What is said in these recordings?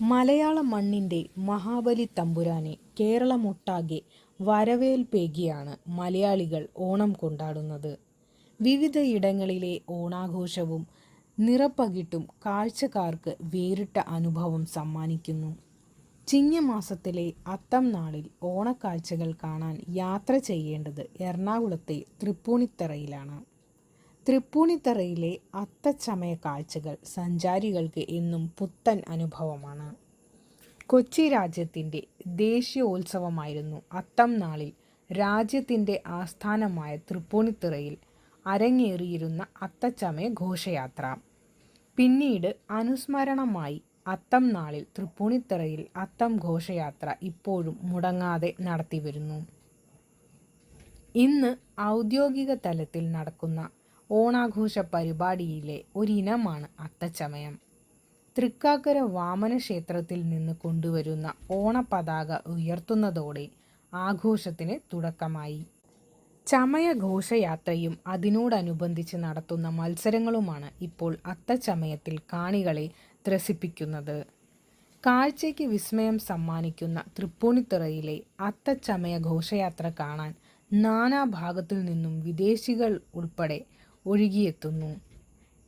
മലയാള മണ്ണിന്റെ മഹാബലി തമ്പുരാനെ കേരളമൊട്ടാകെ വരവേൽപ്പേകിയാണ് മലയാളികൾ ഓണം കൊണ്ടാടുന്നത്. വിവിധയിടങ്ങളിലെ ഓണാഘോഷവും നിറപ്പകിട്ടും കാഴ്ചക്കാർക്ക് വേറിട്ട അനുഭവം സമ്മാനിക്കുന്നു. ചിങ്ങമാസത്തിലെ അത്തം നാളിൽ ഓണക്കാഴ്ചകൾ കാണാൻ യാത്ര ചെയ്യേണ്ടത് എറണാകുളത്തെ തൃപ്പൂണിത്തറയിലാണ്. തൃപ്പൂണിത്തറയിലെ അത്തച്ചമയ കാഴ്ചകൾ സഞ്ചാരികൾക്ക് എന്നും പുത്തൻ അനുഭവമാണ്. കൊച്ചി രാജ്യത്തിന്റെ ദേശീയോത്സവമായിരുന്നു അത്തം നാളിൽ രാജ്യത്തിന്റെ ആസ്ഥാനമായ തൃപ്പൂണിത്തുറയിൽ അരങ്ങേറിയിരുന്ന അത്തച്ചമയ ഘോഷയാത്ര. പിന്നീട് അനുസ്മരണമായി അത്തം നാളിൽ തൃപ്പൂണിത്തുറയിൽ അത്തം ഘോഷയാത്ര ഇപ്പോഴും മുടങ്ങാതെ നടത്തിവരുന്നു. ഇന്ന് ഔദ്യോഗിക തലത്തിൽ നടക്കുന്ന ഓണാഘോഷ പരിപാടിയിലെ ഒരിനമാണ് അത്തച്ചമയം. തൃക്കാക്കര വാമന ക്ഷേത്രത്തിൽ നിന്ന് കൊണ്ടുവരുന്ന ഓണപതാക ഉയർത്തുന്നതോടെ ആഘോഷത്തിന് തുടക്കമായി. ചമയഘോഷയാത്രയും അതിനോടനുബന്ധിച്ച് നടത്തുന്ന മത്സരങ്ങളുമാണ് ഇപ്പോൾ അത്തച്ചമയത്തിൽ കാണികളെ ത്രസിപ്പിക്കുന്നത്. കാഴ്ചയ്ക്ക് വിസ്മയം സമ്മാനിക്കുന്ന തൃപ്പൂണിത്തുറയിലെ അത്തച്ചമയ ഘോഷയാത്ര കാണാൻ നാനാഭാഗത്തു നിന്നും വിദേശികൾ ഉൾപ്പെടെ ഒഴുകിയെത്തുന്നു.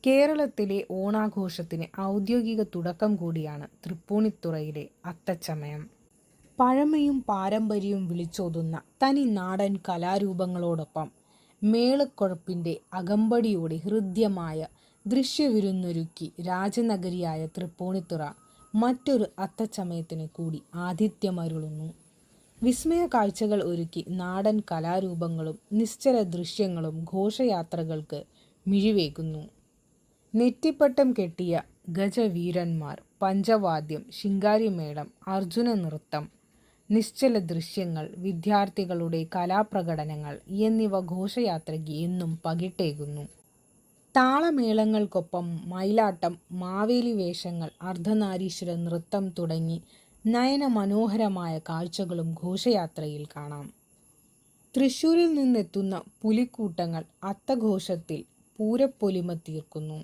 കേരളത്തിലെ ഓണാഘോഷത്തിന് ഔദ്യോഗിക തുടക്കം കൂടിയാണ് തൃപ്പൂണിത്തുറയിലെ അത്തച്ചമയം. പഴമയും പാരമ്പര്യവും വിളിച്ചോതുന്ന തനി നാടൻ കലാരൂപങ്ങളോടൊപ്പം മേളക്കുഴപ്പിന്റെ അകമ്പടിയോടെ ഹൃദ്യമായ ദൃശ്യവിരുന്നൊരുക്കി രാജനഗരിയായ തൃപ്പൂണിത്തുറ മറ്റൊരു അത്തച്ചമയത്തിന് കൂടി ആതിഥ്യമരുളുന്നു. വിസ്മയ കാഴ്ചകൾ ഒരുക്കി നാടൻ കലാരൂപങ്ങളും നിശ്ചല ദൃശ്യങ്ങളും ഘോഷയാത്രകൾക്ക് മിഴിവേകുന്നു. നെറ്റിപ്പട്ടം കെട്ടിയ ഗജവീരന്മാർ പഞ്ചവാദ്യം ശിങ്കാരിമേളം അർജുന നൃത്തം നിശ്ചല ദൃശ്യങ്ങൾ വിദ്യാർത്ഥികളുടെ കലാപ്രകടനങ്ങൾ എന്നിവ ഘോഷയാത്രയ്ക്ക് എന്നും പകിട്ടേകുന്നു. താളമേളങ്ങൾക്കൊപ്പം മയിലാട്ടം മാവേലി വേഷങ്ങൾ അർദ്ധനാരീശ്വര നൃത്തം തുടങ്ങി നയനമനോഹരമായ കാഴ്ചകളും ഘോഷയാത്രയിൽ കാണാം. തൃശ്ശൂരിൽ നിന്നെത്തുന്ന പുലിക്കൂട്ടങ്ങൾ അത്തഘോഷത്തിൽ പൂരപ്പൊലിമ തീർക്കുന്നു.